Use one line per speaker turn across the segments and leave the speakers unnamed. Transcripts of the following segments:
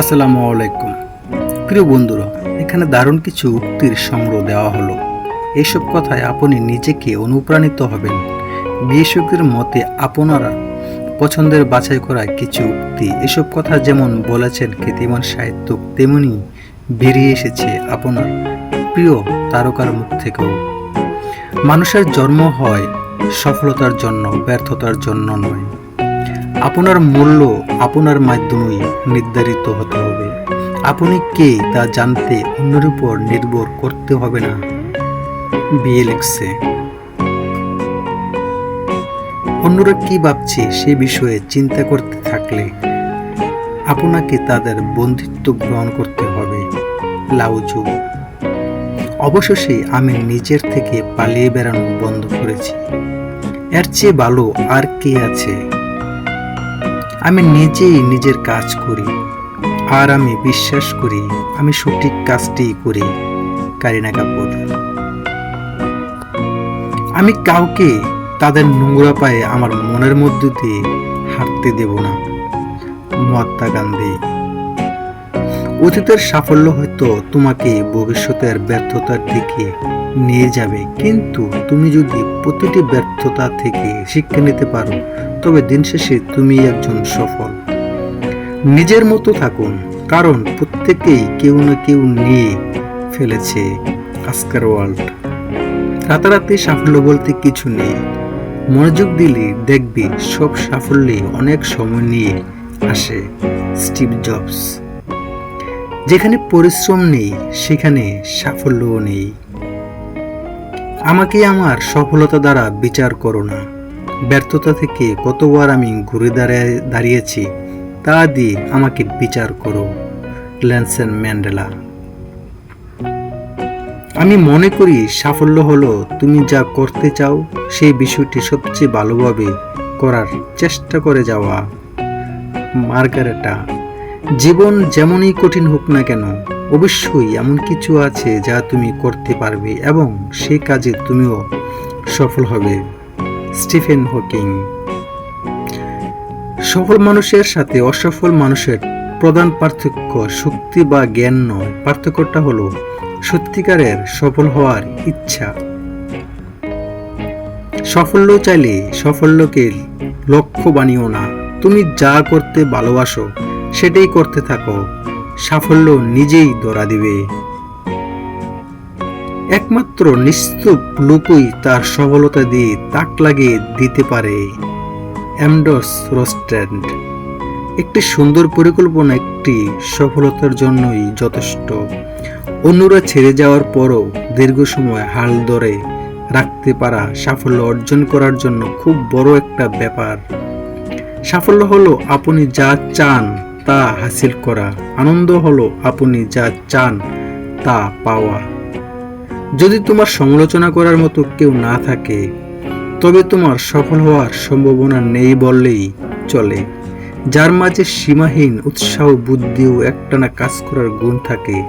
আসসালামু আলাইকুম। প্রিয় বন্ধুরা, এখানে দারুণ কিছু উক্তির সংগ্রহ দেওয়া হলো। এইসব কথায় আপনি নিজেকে অনুপ্রাণিত হবেন। বিশেষজ্ঞের মতে আপনারা পছন্দের বাছাই করা কিছু উক্তি, এসব কথা যেমন বলেছেন খ্যাতিমান সাহিত্যক তেমনি বেরিয়ে এসেছে আপনার প্রিয় তারকার মুখ থেকেও। মানুষের জন্ম হয় সফলতার জন্য, ব্যর্থতার জন্য নয়। আপনার মূল্য আপনার মাধ্যমেই নির্ধারিত হতে হবে। আপনি কে তা জানতে অন্যের উপর নির্ভর করতে হবে না। লিখছে অন্যরা কি ভাবছে সে বিষয়ে চিন্তা করতে থাকলে আপনাকে তাদের বন্ধিত্ব গ্রহণ করতে হবে। লাউজু। অবশেষে আমি নিজের থেকে পালিয়ে বেড়ানো বন্ধ করেছি। এর চেয়ে ভালো আর কে আছে? আমি নিজেই নিজের কাজ করি, আর আমি বিশ্বাস করি আমি সঠিক কাজটি করি, কারিনা কাপুর। আমি কাউকে তাদের নোংরা পায়ে আমার মনের মধ্যে দিয়ে হাঁটতে দেব না, মহাত্মা গান্ধী। অতীতের সাফল্য হয়তো তোমাকে ভবিষ্যতের ব্যর্থতার দিকে নিয়ে যাবে, কিন্তু তুমি যদি প্রতিটি ব্যর্থতা থেকে শিক্ষা নিতে পারো তবে দিন শেষে তুমি একজন সফল। নিজের মতো থাকুন, কারণ প্রত্যেকেই কেউ না কেউ নিয়ে ফেলেছে আজকের ওয়ার্ল্ড রাতারাতি সাফল্য বলতে কিছু নেই। মনোযোগ দিলে দেখবি সব সাফল্যে অনেক সময় নিয়ে আসে স্টিভ জবস। যেখানে পরিশ্রম নেই, সেখানে সাফল্যও নেই। আমাকে আমার সফলতা দ্বারা বিচার করো না। ব্যর্থতা থেকে কতবার আমি ঘুরে দাঁড়িয়ে, দাঁড়িয়েছি, তা দিয়ে আমাকে বিচার করো, ল্যান্সেন ম্যান্ডেলা। আমি মনে করি সাফল্য হলো তুমি যা করতে চাও, সেই বিষয়টি সবচেয়ে ভালোভাবে করার চেষ্টা করে যাওয়া। মার্গারেটা, জীবন যেমনই কঠিন হোক না কেন, অবশ্যই এমন কিছু আছে যা তুমি করতে পারবে এবং সেই কাজে তুমিও সফল হবে। Stephen Hawking. সফল মানুষের সাথে অসফল মানুষের প্রধান পার্থক্য শক্তি বা জ্ঞান নয়। পার্থক্যটা হলো সত্যিকারের সফল হওয়ার ইচ্ছা। সাফল্য চাইলে সাফল্যকে লক্ষ্য বানিও না। তুমি যা করতে ভালোবাসো, সেটাই করতে থাকো। সাফল্য নিজেই ধরা দিবে। একমাত্র নিস্তুপ লোকই তার সফলতা দিয়ে তাক লাগিয়ে দিতে পারে। অ্যামডস রোস্ট্যান্ড। একটি সুন্দর পরিকল্পনা একটি সফলতার জন্যই যথেষ্ট। অন্যরা ছেড়ে যাওয়ার পরও দীর্ঘ সময় হাল ধরে রাখতে পারা সাফল্য অর্জন করার জন্য খুব বড় একটা ব্যাপার। সাফল্য হলো আপনি যা চান তা হাসিল করা। আনন্দ হলো আপনি যা চান তা পাওয়া। যদি তোমার সমালোচনা করার মতো কেউ না থাকে, তবে তোমার সফল হওয়ার সম্ভাবনা নেই বললেই চলে। যার মাঝে সীমাহীন উৎসাহ, বুদ্ধি ও একটানা কাজ করার গুণ থাকে,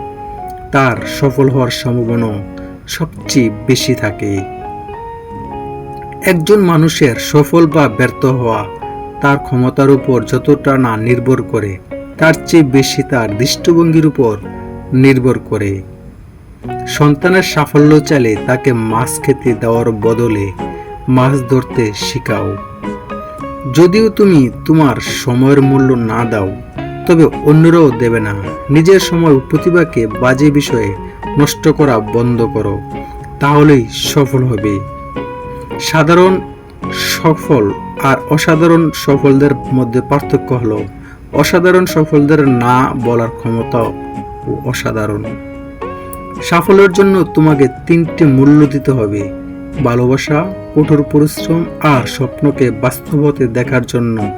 তার সফল হওয়ার সম্ভাবনা সবচেয়ে বেশি থাকে। একজন মানুষের সফল বা ব্যর্থ হওয়া তার ক্ষমতার উপর যতটা না নির্ভর করে, তার চেয়ে বেশি তার দৃষ্টিভঙ্গির উপর নির্ভর করে। সন্তানের সাফল্য চাইলে তাকে মাছ খেতে দেওয়ার বদলে মাছ ধরতে শিখাও। যদিও তুমি তোমার সময়ের মূল্য না দাও, তবে অন্যরাও দেবে না। নিজের সময় প্রতিভাকে বাজে বিষয়ে নষ্ট করা বন্ধ করো, তাহলেই সফল হবে। সাধারণ সফল আর অসাধারণ সফলদের মধ্যে পার্থক্য হলো, অসাধারণ সফলদের না বলার ক্ষমতা অসাধারণ। সাফল্যের জন্য তোমাকে তিনটি মূল্য দিতে হবে। ভালোবাসা, কঠোর পরিশ্রম আর স্বপ্নকে বাস্তবতে দেখার জন্য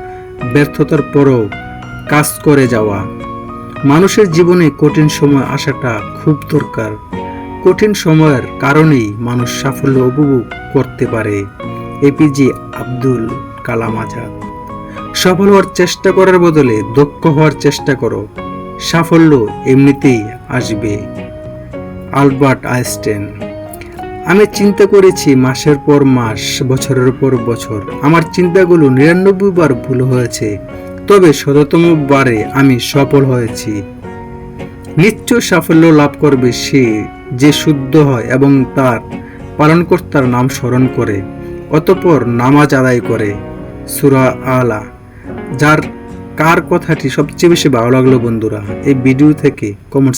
ব্যর্থতার পরও কাজ করে যাওয়া। মানুষের জীবনে কঠিন সময় আসাটা খুব দরকার। কঠিন সময়ের কারণেই মানুষ সাফল্য উপভোগ করতে পারে। এপিজে আব্দুল কালাম আজাদ। সফল হওয়ার চেষ্টা করার বদলে দক্ষ হওয়ার চেষ্টা করো। সাফল্য এমনিতেই আসবে। Albert Einstein. আমি চিন্তা করেছি মাসের পর মাস, বছরের পর বছর। আমার চিন্তাগুলো নিরানব্বই বার ভুল হয়েছে, তবে শততম বারে আমি সফল হয়েছি। নিশ্চয় সাফল্য লাভ করবে সে যে শুদ্ধ হয় এবং তার পালনকর্তার নাম স্মরণ করে, অতপর নামাজ আদায় করে। সুরা আলা যার কার কথাটি সবচেয়ে বেশি ভালো লাগল বন্ধুরা, এই ভিডিও থেকে কমেন্টস